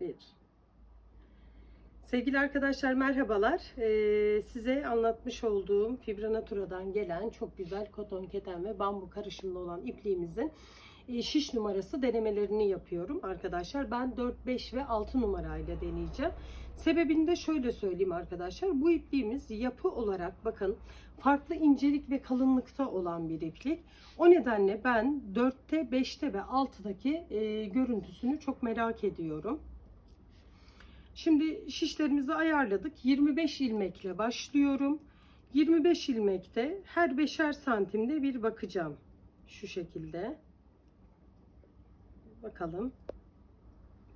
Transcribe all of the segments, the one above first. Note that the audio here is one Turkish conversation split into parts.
Bir. Sevgili arkadaşlar merhabalar. Ee, size anlatmış olduğum Fibranatura'dan gelen çok güzel koton keten ve bambu karışımlı olan ipliğimizin e, şiş numarası denemelerini yapıyorum arkadaşlar. Ben 4, 5 ve 6 numarayla deneyeceğim. Sebebini de şöyle söyleyeyim arkadaşlar. Bu ipliğimiz yapı olarak bakın farklı incelik ve kalınlıkta olan bir iplik. O nedenle ben 4'te, 5'te ve 6'daki e, görüntüsünü çok merak ediyorum. Şimdi şişlerimizi ayarladık. 25 ilmekle başlıyorum. 25 ilmekte her 5'er santimde bir bakacağım. Şu şekilde. Bakalım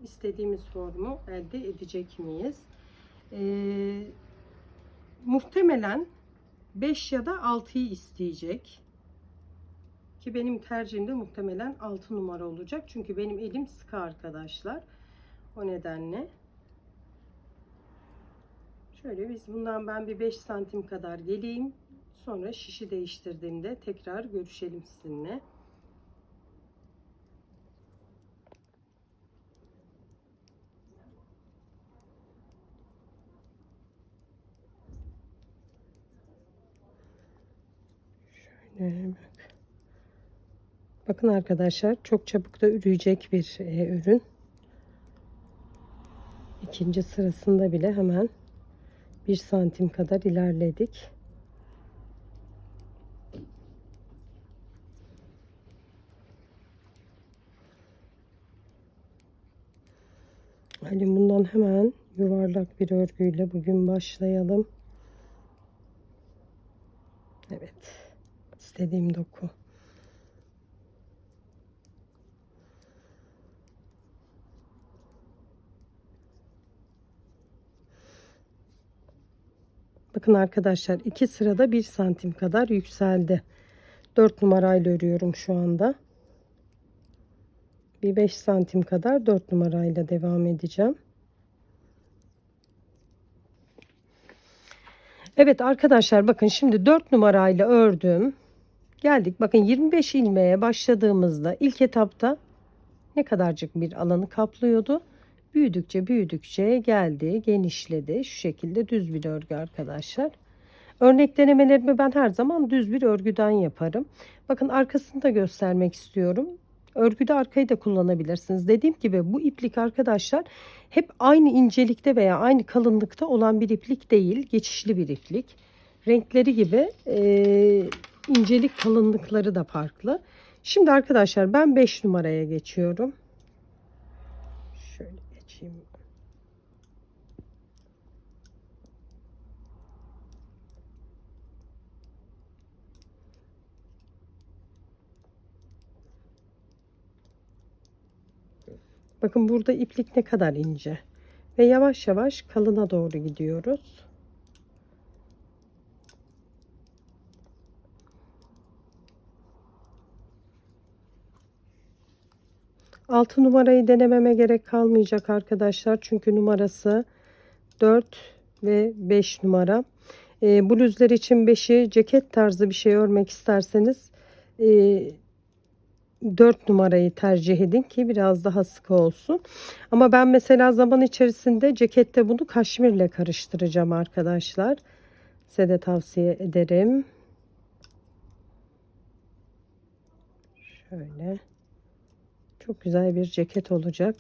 istediğimiz formu elde edecek miyiz? Ee, muhtemelen 5 ya da 6'yı isteyecek. Ki benim tercihimde muhtemelen 6 numara olacak. Çünkü benim elim sıkı arkadaşlar. O nedenle. Şöyle biz bundan ben bir 5 santim kadar geleyim. Sonra şişi değiştirdiğimde tekrar görüşelim sizinle. Şöyle bak. Bakın arkadaşlar çok çabuk da üreyecek bir e, ürün. İkinci sırasında bile hemen bir santim kadar ilerledik. Bundan hemen yuvarlak bir örgüyle bugün başlayalım. Evet. istediğim doku. Bakın arkadaşlar iki sırada bir santim kadar yükseldi. 4 numarayla örüyorum şu anda. Bir 5 santim kadar 4 numarayla devam edeceğim. Evet arkadaşlar bakın şimdi 4 numarayla ördüm. Geldik bakın 25 ilmeğe başladığımızda ilk etapta ne kadarcık bir alanı kaplıyordu. Büyüdükçe büyüdükçe geldi, genişledi. Şu şekilde düz bir örgü arkadaşlar. Örnek denemelerimi ben her zaman düz bir örgüden yaparım. Bakın arkasını da göstermek istiyorum. Örgüde arkayı da kullanabilirsiniz. Dediğim gibi bu iplik arkadaşlar hep aynı incelikte veya aynı kalınlıkta olan bir iplik değil. Geçişli bir iplik. Renkleri gibi e, incelik kalınlıkları da farklı. Şimdi arkadaşlar ben 5 numaraya geçiyorum. Şöyle geçeyim. Bakın burada iplik ne kadar ince. Ve yavaş yavaş kalına doğru gidiyoruz. Altı numarayı denememe gerek kalmayacak arkadaşlar. Çünkü numarası 4 ve 5 numara. E, bluzlar için 5'i ceket tarzı bir şey örmek isterseniz e, 4 numarayı tercih edin ki biraz daha sıkı olsun. Ama ben mesela zaman içerisinde cekette bunu kaşmirle karıştıracağım arkadaşlar. Size de tavsiye ederim. Şöyle. Çok güzel bir ceket olacak.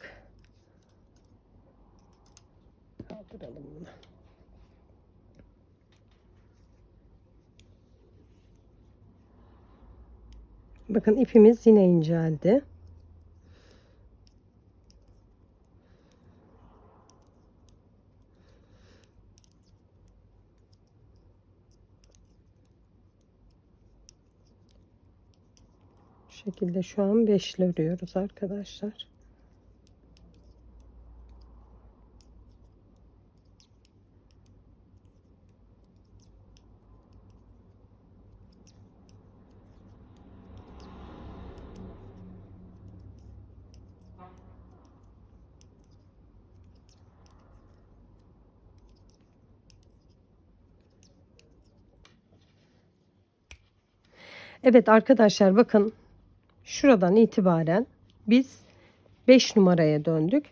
Kaldıralım bunu. Bakın ipimiz yine inceldi. Şekilde şu an beşli örüyoruz arkadaşlar. Evet arkadaşlar bakın şuradan itibaren biz 5 numaraya döndük.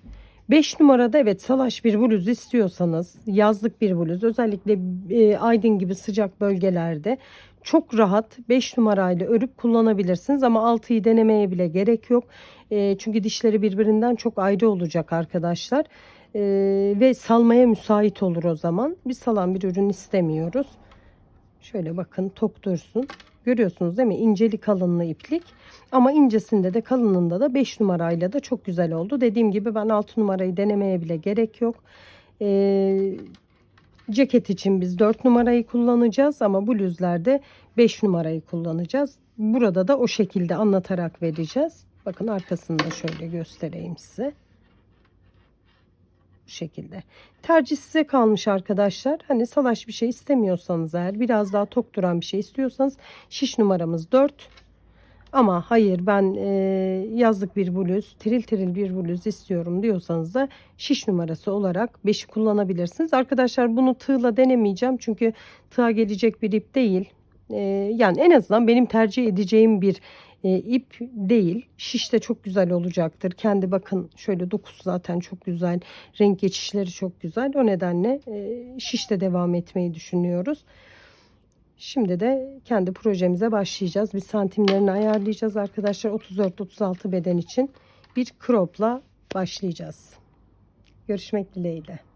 5 numarada evet salaş bir bluz istiyorsanız yazlık bir bluz özellikle e, Aydın gibi sıcak bölgelerde çok rahat 5 numarayla örüp kullanabilirsiniz ama 6'yı denemeye bile gerek yok. E, çünkü dişleri birbirinden çok ayrı olacak arkadaşlar. E, ve salmaya müsait olur o zaman. Biz salan bir ürün istemiyoruz. Şöyle bakın tok dursun. Görüyorsunuz değil mi? İnceli kalınlı iplik. Ama incesinde de kalınında da 5 numarayla da çok güzel oldu. Dediğim gibi ben 6 numarayı denemeye bile gerek yok. Ee, ceket için biz 4 numarayı kullanacağız ama bluzlerde 5 numarayı kullanacağız. Burada da o şekilde anlatarak vereceğiz. Bakın arkasını da şöyle göstereyim size. Şekilde. Tercih size kalmış arkadaşlar. Hani salaş bir şey istemiyorsanız eğer biraz daha tok duran bir şey istiyorsanız şiş numaramız 4. Ama hayır ben e, yazlık bir bluz, tiril tiril bir bluz istiyorum diyorsanız da şiş numarası olarak 5'i kullanabilirsiniz. Arkadaşlar bunu tığla denemeyeceğim çünkü tığa gelecek bir ip değil. E, yani en azından benim tercih edeceğim bir e, ip değil. Şiş de çok güzel olacaktır. Kendi bakın şöyle dokusu zaten çok güzel. Renk geçişleri çok güzel. O nedenle e, şişte devam etmeyi düşünüyoruz. Şimdi de kendi projemize başlayacağız. Biz santimlerini ayarlayacağız arkadaşlar. 34-36 beden için bir cropla başlayacağız. Görüşmek dileğiyle.